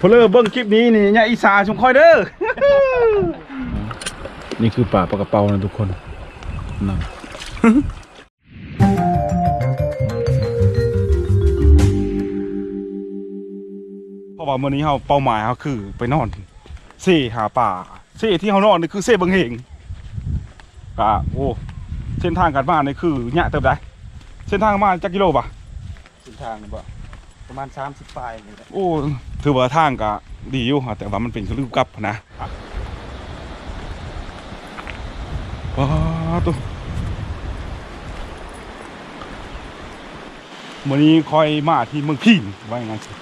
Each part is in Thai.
พลเลอร์เบิ้งคลิปนี้นี่ยาอีสาชมคอยเด้อ นี่คือป่าปลากระเป๋านะทุกคนนะเพราะว่ามื้อนี้เราเป้าหมายเราคือไปนอนเซ่หาป่าเซ่ที่เรานอนนี่คือเซ่เบิงเหงก็โอ้เส้นทางการมานี่คือเนี่ยเติบได้เส้นทางมาจักกิโลป่ะเส้นทางนี่บ่ ประมาณ 30ปลายนี่แหละโอ้ถือว่าทางก็ดีอยู่ฮะแต่ว่ามันเป็นคือลูกกลับนะว้าวตัวมื้อนี้คอยมาที่เมืองพินว่าอย่างนั้นสิ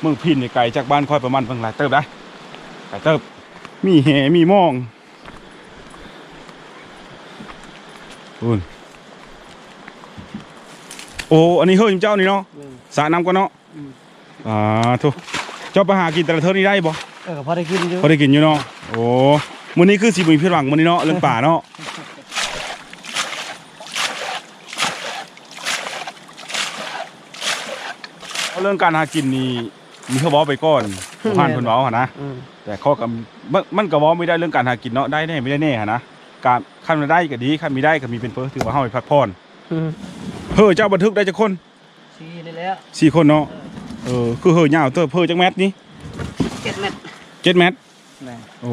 เมืองพินนี่ไกลจากบ้านคอยประมาณเพิ่งหลายเติบได้หลายเติบ มีแหมีหมองอุ่นโอ้ อันนี้เฮ้ยเจ้านี่เนาะอืม สระน้ำก็เนาะอืมอ่าทุเจ้าไปหากินแต่ละเท่านี้ได้บ่เออพอได้กินอยู่พอได้กินอยู่เนาะโอ้มื้อนี้คือสิบ่มีผิดหวังมื้อนี้เนาะเรื่องป่าเนาะเอาเรื่องการหากินนี่มีเขาบอกไปก่อนผ่านเพิ่นเว้าหั่นนะอืมแต่ข้อกับมันมันก็เว้าไม่ได้เรื่องการหากินเนาะได้แน่ไม่ได้แน่หั่นนะการคันมันได้ก็ดีคันมีได้ก็มีเป็นเพิ่นถือว่าเฮาไปพักผ่อนอืมเฮ้อเจ้าบันทึกได้จักคนชี้นี่ แหละสี่คนเนาะเออคือเฮ้อยาวเตอเพิ่อจักแมตรนี่7เมตรเจ็ดแมตรแม่โอ้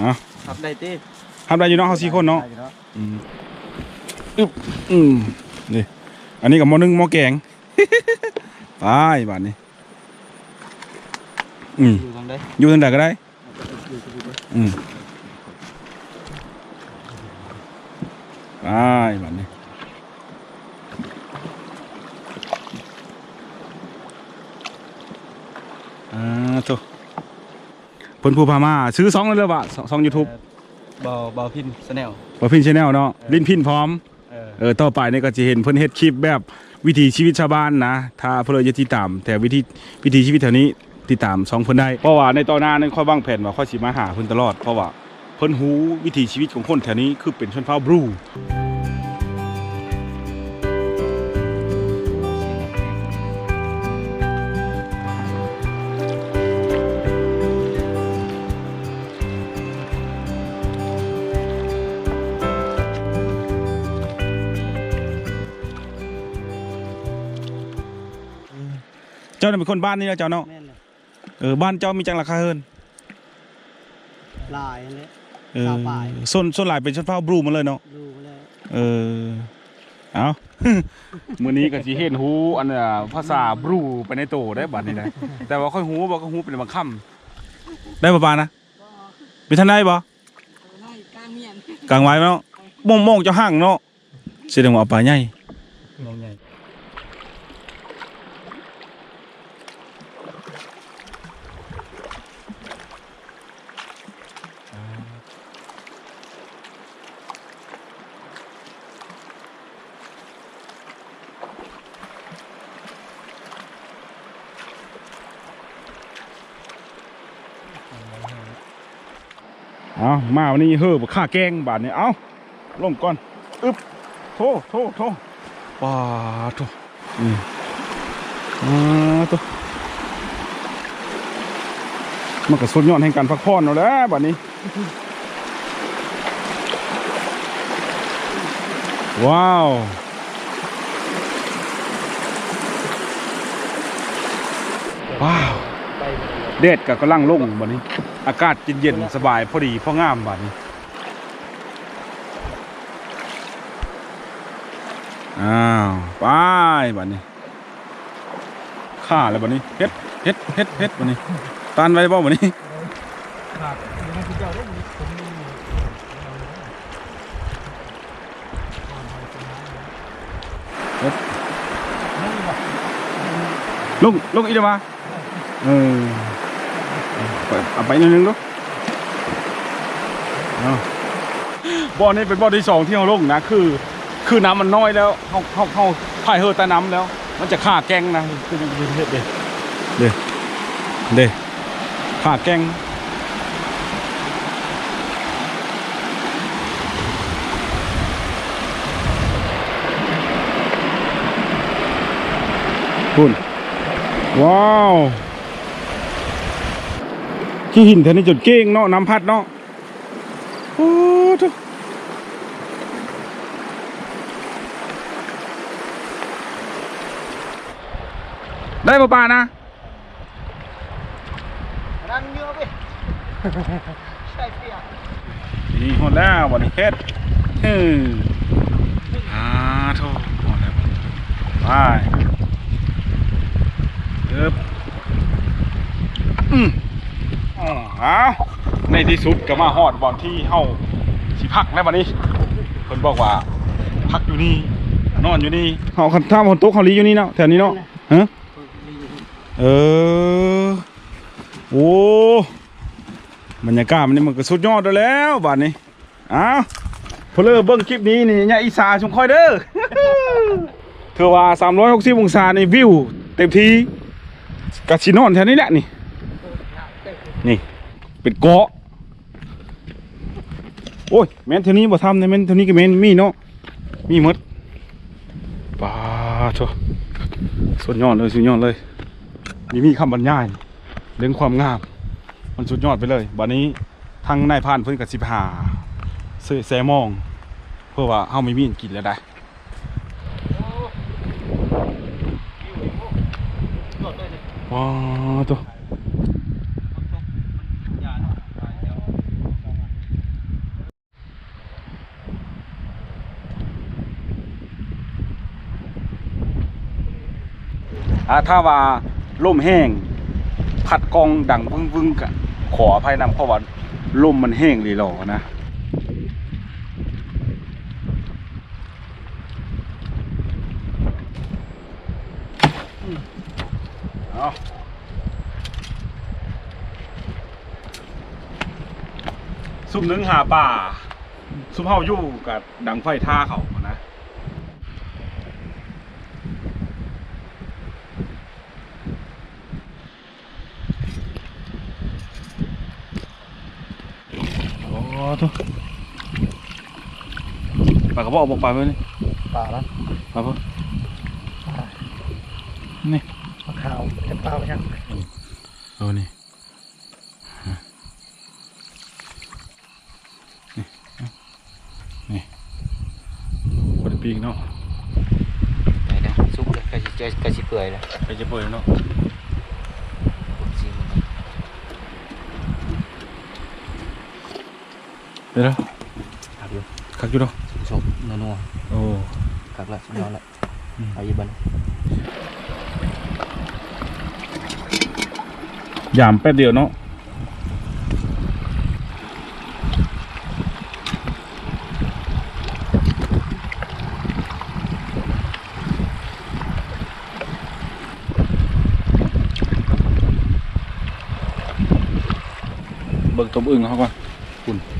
อะขับได้ติทำได้อยู่เนาะเขาสี่คนเนาะได้อยู่เนาะอืมอึ๊บอืมนี่อันนี้กับหมอนึ่งหมอแกงไปบาดนี้อืมอยู่ทางใดอยู่ทางใดก็ได้ อยู่ทางใดอืมไปบาดนี้ อ่าโถเพิ่นผู้พามาซื้อซองเลยบ่ะซองยูทูบเบาเบาพินสแนลบ่พินชแนลเนาะลิ้นพินพร้อมเออเออต่อไปเนี่ยก็จะเห็นเพิ่นเฮ็ดคลิปแบบวิถีชีวิตชาวบ้านนะ ถ้าเพิ่นจะติดตาม แต่วิธีวิถีชีวิตแถวนี้ติดตามสองเพิ่นได้เพราะว่าในตอนหน้านั้นค่อยวางแผนว่าค่อยสิมาหาเพิ่นตลอดเพราะว่าเพิ่นฮู้วิถีชีวิตของคนแถวนี้คือเป็นชนเผ่าบรู เจ้าน่ะเป็นคนบ้านนี่นะเจ้าเนาะแม่นเลยเออบ้านเจ้ามีจังราคาเฮินลายอันนี้เออชาวป่าย ส่วนส่วนหลายเป็นชนเผ่าบรูหมาเลยเนาะดูมาเลยเออเอา มื้อนี้ก็สิเห็นฮู้อันน่ะภาษาบรูไปในโตได้บัดนี้นะแต่ว่าค่อยฮู้บ่ก็ฮู้เป็นบางคำได้บ่ปานนะเป็นทันได้บ่ได้กลางเมียนกลางไว้เนาะมองมองเจ้าห่างเนาะแสดงว่าเอาปลาใหญ่ มองใหญ่ เอามาวันนี้เฮ้อบ่ค่าแกงบาดนี้เอาลงก่อนอึ๊บโทโทโทว้าโทอืมอ่าโตมันก็สุดยอดแห่งการพักผ่อนเอาแล้วบัดนี้ ว้าวว้าวไปหมดเลยแดดก็กำลังลงบัดนี้ อากาศเย็นๆสบายพอดีพองามบัดนี้อ้าวไปบัดนี้ข้าแล้วบัดนี้เฮ็ดเฮ็ดเฮ็ดเฮ็ดบัดนี้ตานไว้บ่บัดนี้ขาดยังให้คุณเจ้าได้มีผมมีลงลงอีกเดี๋ยวมาเออไป เอาไปนิดนึงลูกบ่อนี้เป็นบ่อที่สองที่เราลงนะคือ คือน้ำมันน้อยแล้วเขาเขาเขาพายเฮอต้น้ำแล้ว มันจะฆ่าแกงนะคือเด็ดเด็ดเด็ดเด็ดเด็ดฆ่าแกงคุณว้าว ขี้หินแถวนี้จนเก้งเนาะน้ำพัดเนาะโอ้ทุกได้ปะปานะนั่นเยอะไปใช่เปียกนี่หมดแล้ววันนี้เฮ็ดเฮ้ออ่าโทษหมดแล้วไปเอิบอืม อในที่สุดก็มาฮอดบอนที่เฮาสิพักแล้ววันนี้เพิ่นบอกว่าพักอยู่นี่นอนอยู่นี่เฮาคันท่ามคนตกเฮาลีอยู่นี่เนาะแถวนี้เนาะฮะเออโอ้บรรยากาศมันนี่มันก็สุดยอดแล้วบัดนี้อ้าวเพนเลอเบิ่งคลิปนี้นี่ยายอีสาชมคอยเด้อเธอว่า360องศาในวิวเต็มที่กะสินอนแถวนี้แหละนี่ นี่ เป็นเกาะโอ้ยแม่นเท่านี้บ่ทำเนี่ยแม่นเท่านี้ก็แม่นมีเนาะมีมดปาโถสุดยอดเลยสุดยอดเลยมีมีคำบรรยายเรื่องความงาม มันสุดยอดไปเลยบัดนี้ทางนายพานเพิ่นกับสิบหาซื้อแซมอง เพื่อว่าเฮาไม่มีอันกินแล้วได้ว้าตัว ถ้าว่าล่มแห้งพัดกองดังวึ้งวึ้งกะขออภัยนำเพราะว่าลมมันแห้งเลยหรอนะเอาซุ่มหนึงหาป่าซุ่มเฮาอยู่กับดังไฟท่าเขานะ โอ้ทุก ปลากระบอกบอกปลาไปนี่ป่าแล้วปลาเพิ่นี่มะขาวจะเปล่ายังเออนี่นี่นี่บไดปีกเนาะไหนนะซุกเลยกะสิเจอกะสิเปื่อยแล้วไปจะเปิดเนาะ สิมัน เดี๋ยวคักอยู่คักอยู่เนาะชมนัวโอ้ๆคักละสุด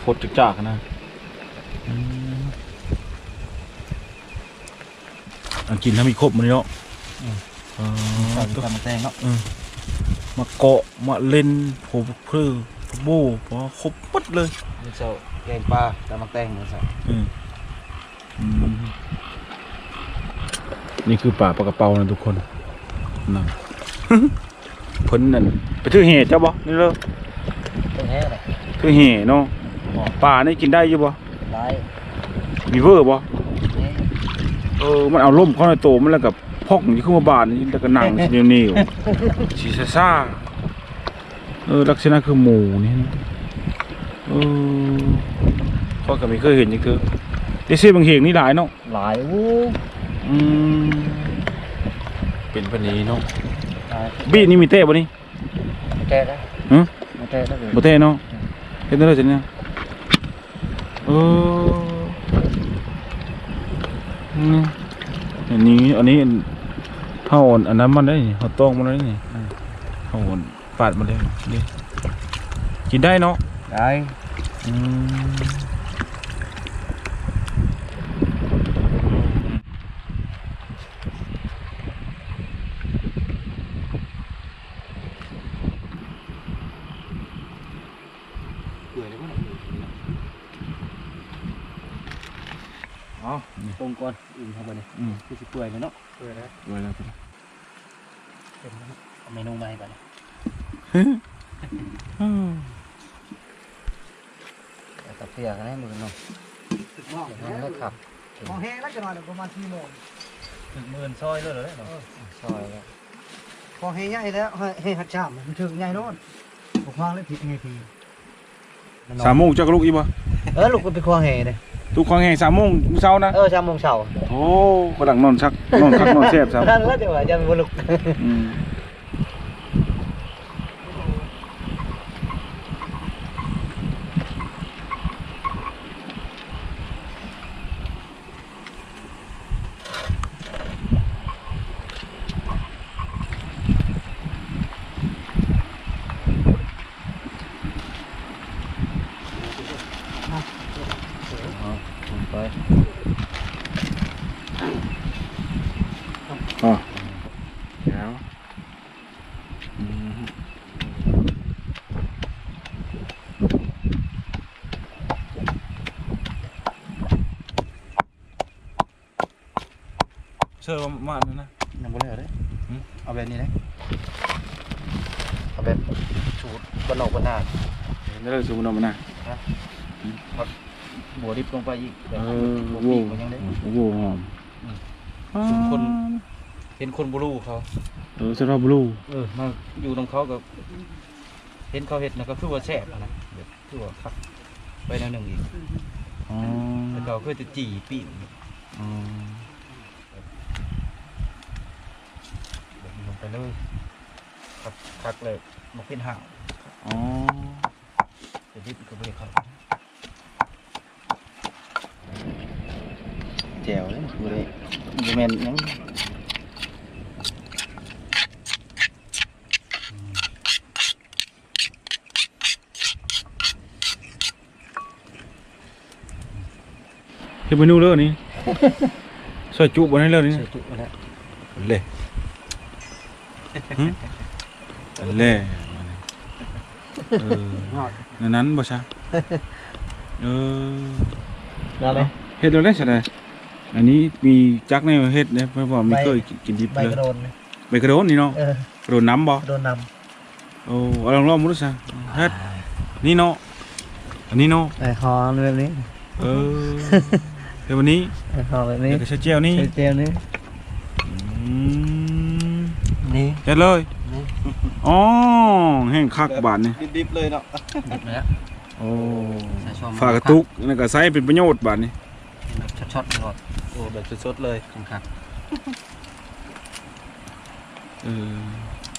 โคตรจักๆนะอืมอันกินถ้ามีครบมันเนาะอ๋อใส่ตัวตามมาแตงเนาะมาเกาะมาเล่นผมเพื่อพโบพอครบปัดเลยมื้อเช้าแกงปลาตามมาแตงมื้อเช้าอืมอืมนี่คือป่าปลากระเป๋านะทุกคนนะเพิ่นนั่นไปถือเหตุเจ้าบ่นี่เลยเป็นแท้เลยถือเหตุเนาะ ป่านี่กินได้อยู่บ่ได้มีเวอร์บ่นี่เออมันเอาล่มเข้าในโตมันแล้วกับพอกอยู่ขึ้นมาบานนี่แล้วก็นั่งเหนียวเหนียวๆสีซ่าๆเออลักษณะคือหมูนี่นะเออข้อยก็ไม่เคยเห็นจังเทื่อได้ซื้อบางเหงนี่หลายเนาะหลายโอ้อืมเป็นปานนี้เนาะหลายบี้นี่มีเต้บ่นี่มาแก้ได้ฮะมาแก้ได้เลยบ่เต้เนาะเฮ็ดได้เลยจังเนี่ยเอออืมอันนี้ อันนี้เฮาอ่อนอันนั้นมันได้นี่เฮาต้องมันได้นี่เฮาอ่อนปาดมันได้นี่กินได้เนาะได้ อืม เปื่อยเลยบ่อ๋อตรงก่อนอื่ นเข้าไปนี่อืมคือสิเปื่อยเลยเนาะเปื่อยแล้วไว้แล้วเป็นเมนูใหม่บัดนี้ตะเพียกันให้มือเนาะถึงมองนั่นแหละครับมองแห้งแล้วจะนอนประมาณ4โมงถึงหมื่นซอยเลยเหรอเนี่ยซอยแล้วพอแห้งใหญ่แล้วให้หัดชามมันถึงใหญ่โน่นผมวางเลยผิดไงพี่สามโมงจักลูกอีบ่เออลูกก็ไปควงแห่เลย ทุกคนแห่งสามโมงเช้านะเออชามโมงเช้าโอ้กระดังนอนชักนอนคักนอนแซ่บซ้นั่นแล้วเดี๋ยวจะไปลุกำอืมไปอ๋อแล้วอืมเชื่อว่ามาแล้วนะยังบ่เลยเลยเอา แบบนี้เลยเอาแบบสูตรบนนอกบนหน้าได้เลยสูงนอนมานะบัวดิบลงไปอีกเออบัวโว้ปีกมันยังได้โอ้โหอมชุมคนเห็นคนบลูเขาเออสตรอเบอรี่เออมาอยู่ตรงเขาก็เห็นเขาเห็ดนะก็คือว่าแซ่บนะแบบคือว่าคักไปแนวหนึ่งอีกอ๋อแล้วก็คือจะจี่ปิ้งอ๋อแบบนี้ลงไปเลยคักคักเลยมาเป็นห่างอ๋อจะดิบก็ไม่ได้เข้าแจ๋วเลยคือ เลยบูแมนยังเฮ็ดเมนูเรื่องนี้ซอยจุบนให้เรื่องนี้ใส่จุ ออในนั้นบ่ซะเออได้ไหมเฮ็ดแล้วได้ซะได้อันนี้มีจักในเฮ็ดเนี่ยเพราะว่ามีใบเคยกินดิบใบเลยกระโดนนะใบกระโดนนี่เนาะเออกระโดนน้ำบ่กระโดนนโอ้เอาลองลองมาดูซะเฮ็ดนี่เนาะอันนี้เนาะำไอ้ฮอแบบนี้เออเดี๋ยววันนี้ไอ้ฮอแบบนี้เดี๋ยวก็ใช้เจลนี่ใช้เจลนี้อืมนี่เฮ็ดเลยนี่อ๋อแห้งคักบาดนี่ดิบๆเลยเนาะดิบแล้วโอ้ใส่ชมฝากกระตุกแล้วก็ใช้เป็นประโยชน์บาดนี่ช็อตๆก่ อนโอ้แบบสดๆเลยครับเออ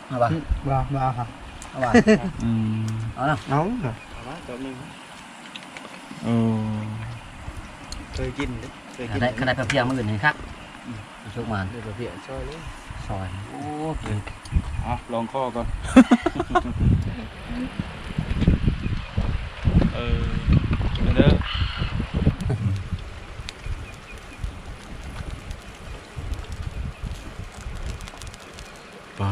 เอาป่ะบ้าบ้าครับเอาป่ะอืมเอาเนาะน้องเอามาแบบนึงโอ้เคยกินเด้เคยกินได้ขนาดกระเพียงมืออื่นเห็นครับชุกมันเดี๋ยวเราเพียช่วยเลยซอยโอ้เก่งอะลองข้อก่อนเออเด้อปลา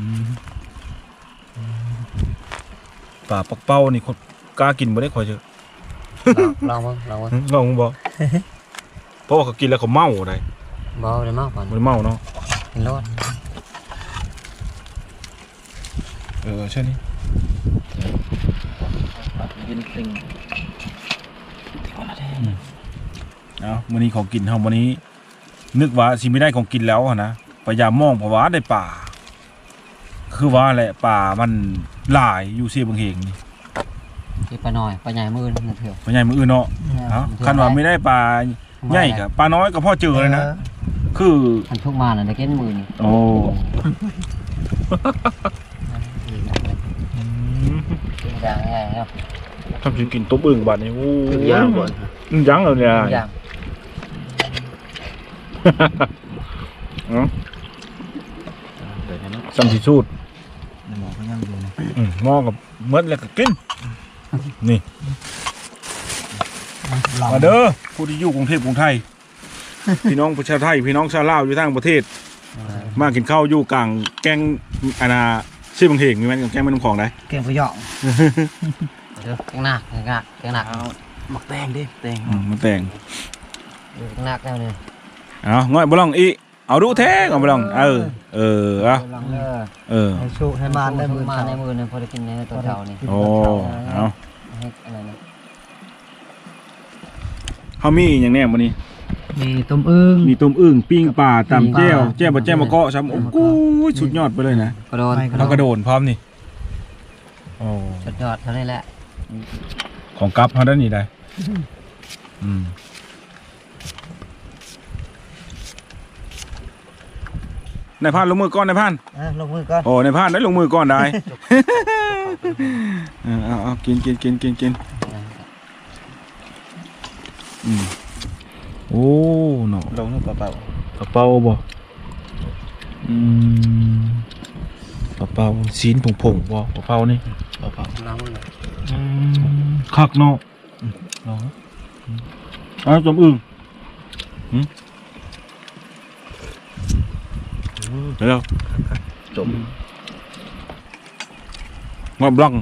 ป้าบุมึงดูฮะอือหือสว่าอันนั้นเนาะหอมเด้อืมปลาปักเป้านี่คนกล้ากินบ่ได้ข่อยเจอลองลองมั้งลองมั้งหึลองมึงบ่เพราะว่าเขากินแล้วเขาเมาได้เบาเลยมากก่อนบ่ได้เมาเนาะกินรสเออใช่นี่กินติ่งเอามื้อนี้ของกินเฮามื้อนี้ นึกว่าสิไม่ได้ของกินแล้วอะนะพยายามมองเพราะว่าได้ป่า คือว่าแหละป่ามันหลายอยู่เสียบางเฮงนี่ที่ปลาน้อยปลาใหญ่มือนึงเถื่อปลาใหญ่มื้ออื่นเนาะเอ้าคันว่าไม่ได้ปลาใหญ่ก็ปลาน้อยก็พอเจอเลยนะคือมันชุกมาน่ะได้กินมือนี่โอ้อย่างไงครับทำสิกินต้มอึ่งบัดนี้โอ้ย่างก่อนอึ่งยังแล้วเนี่ยอย่างเอ้าซ้ำสิสูตร หมอก็ยัง อยู่นะอืมหม้อกับเมดแล้วก็กิน นี่มาเด้อผู้ที่อยู่กรุงเทพกรุงไทย พี่น้องประชาไทย พี่น้องชาวลาวอยู่ทางประเทศ มากินข้าวอยู่กลางแกงอาณาชื่อบางเฮงมีไหมแกงแม่น้ำของได้เก่งพยองเดี๋ยวข้างหน้าข้างหน้าข้างหน้าเอาหมักแตงดิแตงอืมมันแต่งข้างหน้าแล้วเนี่ยเอาง่อยบลองอี เอาดูแท้ก่อนบลองเออเออเอาเออเออให้ชุให้มานได้มือมาเช้าในมือเนี่ยพอได้กินในตัวเช้านี่โอ้เอาให้อะไรนะเฮามีอหย่างแน่มื้อนี้มีต้มอึ่งมีต้มอึ่งปิ้งปลาตำแจ่วปิ้งปลาแจ่วบ่แจ่วมะเกาะซ้ำโอ้โหสุดยอดไปเลยนะกระโดดแล้วกระโดดพร้อมนี่โอ้สุดยอดเท่านี้แหละของกัฟเฮาได้นี่ได้อืม นายพานลงมือก่อนนายพานอะลงมือก่อนโอ้นายพานได้ลงมือก่อนได้ เออเอาเอากินกินกินกินกินอืมโอ้เนาะลงนี่เปล่ากระเป๋าบ่อืมกระเป๋าซีนผงผงๆบ่กระเป๋านี่ๆเปล่าล้างมืออืมคักเนาะๆลองเอ้าวจมอึ่ง หืมเดี๋ยวจมงอบลัง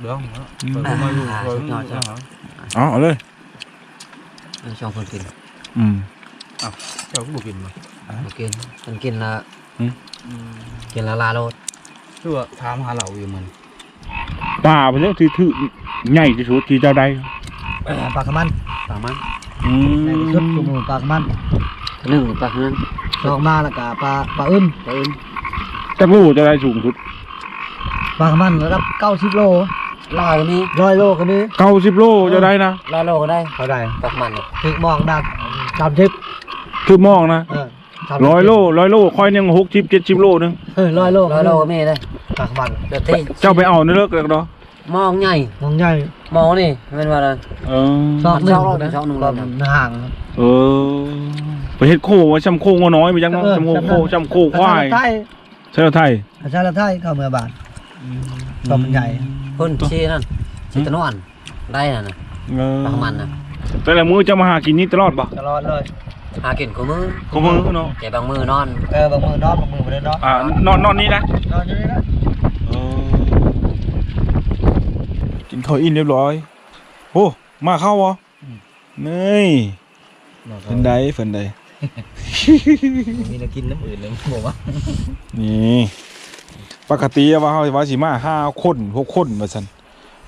เดี๋ยวเนาะอืมเปิดมาอยู่อ่าเปิดสุดยอมาดอยู่จ้ะเอาเอาเลยช่องคนกิน อืมเจ้าก็บอกกินมาบ่กินคนกินละอืมกินละลาโลดชื่อว่าถามหาเหล่าอยู่มันป่าไปแล้วที่ถือใหญ่ที่สุดที่เจ้าได้ปลากระมันปลามันอืใหญ่ที่สุดตัวมือปลากระมันหนึ่งปลานั้น สองมาแล้วก็ปลาปลาอึ้มปลาอื่นจักรู้เจ้าได้สูงสุดปลากระมันระดับ90โลลอยก็มี100โลก็มีเก้าสิบโลเจ้าได้นะลอยโลก็ได้เท่าใดปลามันเนี่ยถึกมองดัก30คือมองนะเออ30ร้อยโลร้อยโลค่อยหนึงหกสิบเจ็ดสิบโลหนึงเออ100โลลอยโลก็มีเลยปลากระมันเดี๋ยวที่เจ้าไปเอาในเลิกแล้วเนาะมองใหญ่มองใหญ่มองนี่เป็นว่าอะไร เอซอกหนึ่งซอกโลนะซอกหนึ่งโลแบบนะห่าง เออ ไปเฮ็ดโคว่าช้ำโคงว่าน้อยไปจังเนาะเออช้ำโคโคจำได้ช้ำโคควายไทยใช่แล้วไทยอาจารย์ละไทยเข้าเมืองบาทก็มันใหญ่เพิ่นชีนั่นชีตะนวนได้น่ะนะเออปลามันน่ะแต่ละมื้อจะมาหากินนี่ตลอดปะตลอดเลยหากินกูมือขมือเนาะแต่บางมือนอนเออบางมือนอนบางมือไม่ได้นอนอ่านอนนอนนี่นะนอนอยู่นี่นะกินข้าวอิ่มเรียบร้อยโอ้มาเข้าวะนี่เฟินใดเฟินใด มีแนวกินน้ำอื่นเลยบอกว่านี่ปกติว่าเฮาว่าสิมาห้าคนหกคนว่าซั่น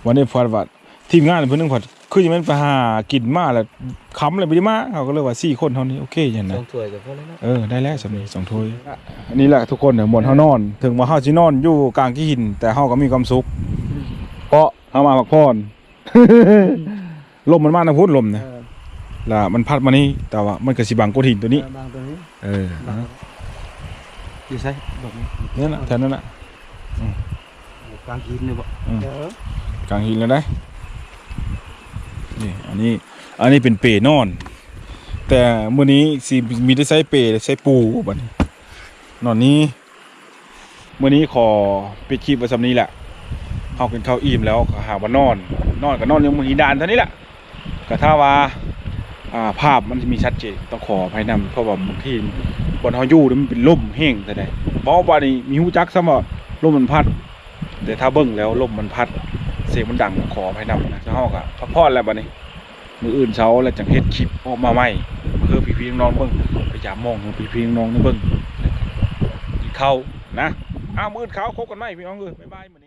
วันนี้พอดว่าทีมงานเพิ่นนึงพอดคือสิแม่นไปหากินมาแล้วค้ำเลยบ่ได้มาเขาก็เลยว่าสี่คนเท่านี้โอเคอย่างต้นั้อนงถ้วยกับพวกนั้นนะเออได้แล้วสำนี้สองถ้วยอันนี้แหละทุกคนเนี่ยหมดเฮานอน ถึงว่าเฮาสินอนอยู่กลางขี้หิน แต่เฮาก็มีความสุข เพราะเฮามาพักผ่อนลมมันมาทางพุ้นลมนะ แล้วมันพัดมานี่แต่ว่ามันก็สิบังก้อนหินตัวนี้ บางตัวนี้เออนะอยู่ใช่บอกนี่นั่นน่ะแถวนั้นน่ะกลางกินเลยบอกเออกลางหินแล้วได้นี่อันนี้อันนี้เป็นเปนอน แต่มื้อนี้สิมีได้ใช้เปใช้ปูบัดนี้นอนนี้มื้อนี้ขอปิดคลิปไว้สำนี้แหละเฮากินข้าวอิ่มแล้วก็หาว่านอน นอนก็นอนอยู่มื้อหินดานเท่านี้แหละก็ถ้าว่าอ่า ภาพมันจะมีชัดเจนต้องขอภัยนำเพราะว่าบางทีบนเฮาอยู่นี่มันเป็นลมแห้งแต่ใดเพราะว่านี่มีฮู้จักซะว่าลมมันพัด แต่ถ้าเบิ่งแล้วลมมันพัด เสียงมันดังขอภัยนำนะเจ้าเฮาก็พักผ่อนแล้วบัดนี้มืออื่นเช้าแล้วจังเฮ็ดคลิปออกมาใหม่เพื่อพี่ๆน้องเบิ่งพยายามมองให้พี่น้องเบิ่งกินข้านะอ้าวมืออื่นข้าคบกันใหมพี่น้องเอ้ยบ๊ายบาย